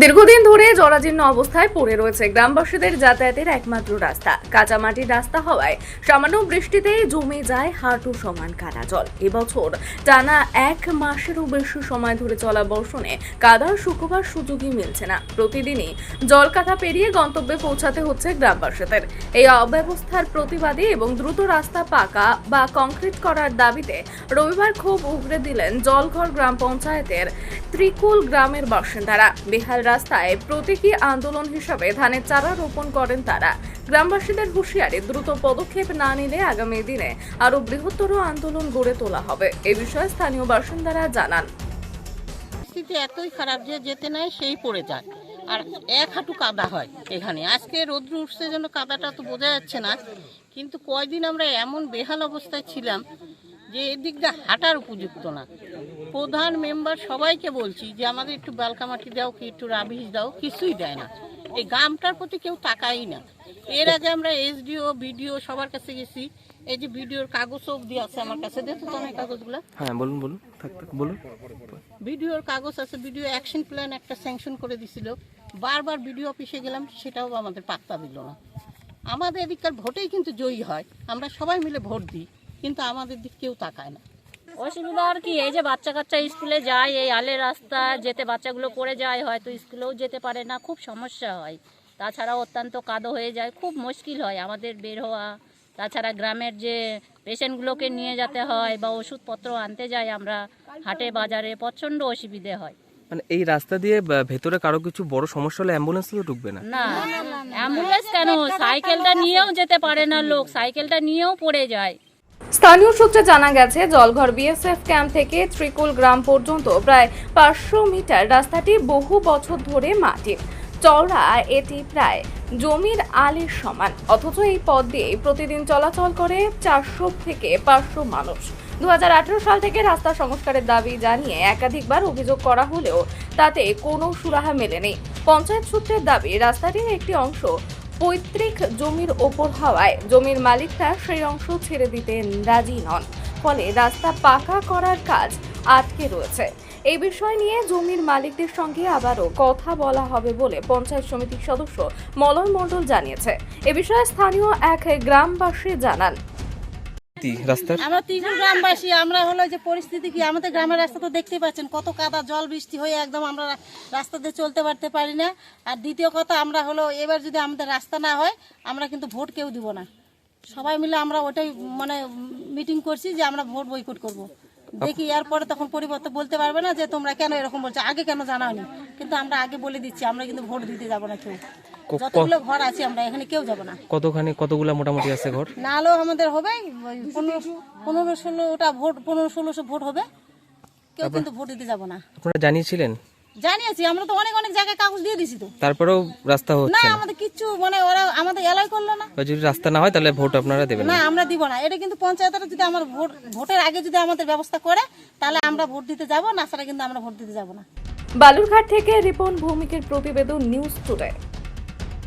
দীর্ঘদিন ধরে জরাজীর্ণ অবস্থায় পড়ে রয়েছে গ্রামবাসীদের যাতায়াতের একমাত্র রাস্তা। কাঁচামাটির রাস্তা হওয়ায় সামান্য বৃষ্টিতেই জমে যায় হাঁটু সমান কাদা জল এবছর টানা এক মাসেরও বেশি সময় ধরে চলা বর্ষণে কাদার শুকোবার সুযোগই মিলছে না। প্রতিদিনই জল কাদা পেরিয়ে গন্তব্যে পৌঁছাতে হচ্ছে গ্রামবাসীদের। এই অব্যবস্থার প্রতিবাদে এবং দ্রুত রাস্তা পাকা বা কংক্রিট করার দাবিতে রবিবার ক্ষোভ উগরে দিলেন জলঘর গ্রাম পঞ্চায়েতের ত্রিকুল গ্রামের বাসিন্দারা। বেহাল রাস্তায় প্রতীকী আন্দোলন হিসাবে ধানের চারা রোপণ করেন তারা। গ্রামবাসীদের হুঁশিয়ারি, দ্রুত পদক্ষেপ না নিলে আগামী দিনে আরও বৃহত্তর আন্দোলন গড়ে তোলা হবে। এ বিষয়ে স্থানীয় বাসিন্দারা জানান। পরিস্থিতি এতই খারাপ যে যেতে নাই, সেই পড়ে যায় আর এক হাঁটু কাদা হয় এখানে। আজকে রোদ্র উঠছে জন্য কাদাটা তো বোঝা যাচ্ছে না। কিন্তু কয়দিন আমরা এমন বেহাল অবস্থায় ছিলাম যে এদিকটা হাঁটার উপযুক্ত না। প্রধান মেম্বার সবাইকে বলছি যে আমাদের একটু বালকামাটি দাও কি একটু রাবিশ দাও কিছুই দেয় না। এই গ্রামটার প্রতি কেউ তাকাই না। এর আগে আমরা এসডিও বিডিও সবার কাছে গেছি। এই যে ভিডিওর কাগজও দিয়ে আছে আমার কাছে দেখো তো আমার কাগজগুলো। হ্যাঁ বলুন বলুন থাক থাক বলুন। ভিডিওর কাগজ আছে ভিডিও অ্যাকশন প্ল্যান একটা স্যাংশন করে দিছিল। বারবার ভিডিও অফিসে গেলাম সেটাও আমাদের পাত্তা দিল না। আমাদের এদিককার ভোটেই কিন্তু জয়ী হয়। আমরা সবাই মিলে ভোট দিই। কিন্তু আমাদের দিক কেউ তাকায় না। অসুবিধা আর কি এই যে বাচ্চা কাচ্চা স্কুলে যায় এই আলের রাস্তা যেতে বাচ্চাগুলো পড়ে যায় হয়তো স্কুলেও যেতে পারে না খুব সমস্যা হয়। তাছাড়া অত্যন্ত কাদো হয়ে যায় খুব মুশকিল হয় আমাদের বের হওয়া। তাছাড়া গ্রামের যে পেশেন্টগুলোকে নিয়ে যেতে হয় বা ওষুধপত্র আনতে যাই আমরা হাটে বাজারে প্রচণ্ড অসুবিধে হয়। মানে এই রাস্তা দিয়ে ভেতরে কারও কিছু বড় সমস্যা হলে অ্যাম্বুলেন্স তো ঢুকবে না? না অ্যাম্বুলেন্স কেন? সাইকেলটা নিয়েও যেতে পারে না লোক সাইকেলটা নিয়েও পড়ে যায়। স্থানীয় সূত্রে জানা গেছে, জলঘর বিএসএফ ক্যাম্প থেকে ত্রিকুল গ্রাম পর্যন্ত প্রায় পাঁচশো মিটার রাস্তাটি বহু বছর ধরে মাটির চওড়া, এটি প্রায় জমির আলের সমান। অথচ এই পথ দিয়ে প্রতিদিন চলাচল করে চারশো থেকে পাঁচশো মানুষ। দু হাজার আঠারো সাল থেকে রাস্তা সংস্কারের দাবি জানিয়ে একাধিকবার অভিযোগ করা হলেও তাতে কোনো সুরাহা মেলেনি। পঞ্চায়েত সূত্রের দাবি, রাস্তাটির একটি অংশ পৈতৃক জমির ওপর হওয়ায় জমির মালিকরা সেই অংশ ছেড়ে দিতে রাজি নন। ফলে রাস্তা পাকা করার কাজ আটকে রয়েছে। এই বিষয় নিয়ে জমির মালিকদের সঙ্গে আবারও কথা বলা হবে বলে পঞ্চায়েত সমিতির সদস্য মলয় মণ্ডল জানিয়েছে। এ বিষয়ে স্থানীয় এক গ্রামবাসী জানান। কি রাস্তার? আমরা ত্রিপুর গ্রামবাসী, আমরা হলো যে পরিস্থিতি কি? আমাদের গ্রামের রাস্তা তো দেখতেই পাচ্ছেন, কত কাদা জল বৃষ্টি হয়ে একদম আমরা রাস্তা রাস্তাতে চলতে পারতে পারি না। আর দ্বিতীয় কথা, আমরা হলো এবার যদি আমাদের রাস্তা না হয়, আমরা কিন্তু ভোট কেউ দিব না। সবাই মিলে আমরা ওটাই মানে মিটিং করছি যে আমরা ভোট বয়কট করব। দেখি এরপরে তখন পরিবর্তন বলতে পারবে না যে তোমরা কেন এরকম বলছো? আগে কেন জানাওনি কিন্তু আমরা আগে বলে দিচ্ছি আমরা কিন্তু ভোট দিতে যাব না কেউ। যতগুলো ঘর আছে আমরা এখানে কেউ যাব না। কতখানি কতগুলো মোটামুটি আছে ঘর? নাহলেও আমাদের হবে পনেরো পনেরো ষোলোটা ভোট পনেরো ষোলোশো ভোট হবে। কেউ কিন্তু ভোট দিতে যাব না। আপনারা জানিয়েছিলেন জানিয়েছি আমরা তো অনেক অনেক জায়গায় কাগজ দিয়ে দিছি তো। তারপরেও রাস্তা হচ্ছে না আমাদের কিচ্ছু মানে ওরা আমাদের এলাই করল না। যদি রাস্তা না হয় তাহলে ভোট আপনারা দেবেন না না। আমরা দিব না। এটা কিন্তু পঞ্চায়েতরা যদি আমার ভোট ভোটের আগে যদি আমাদের ব্যবস্থা করে তাহলে আমরা ভোট দিতে যাব না ছাড়া কিন্তু আমরা ভোট দিতে যাব না। বালুরঘাট থেকে রিপন ভৌমিকের প্রতিবেদন নিউজ টুডে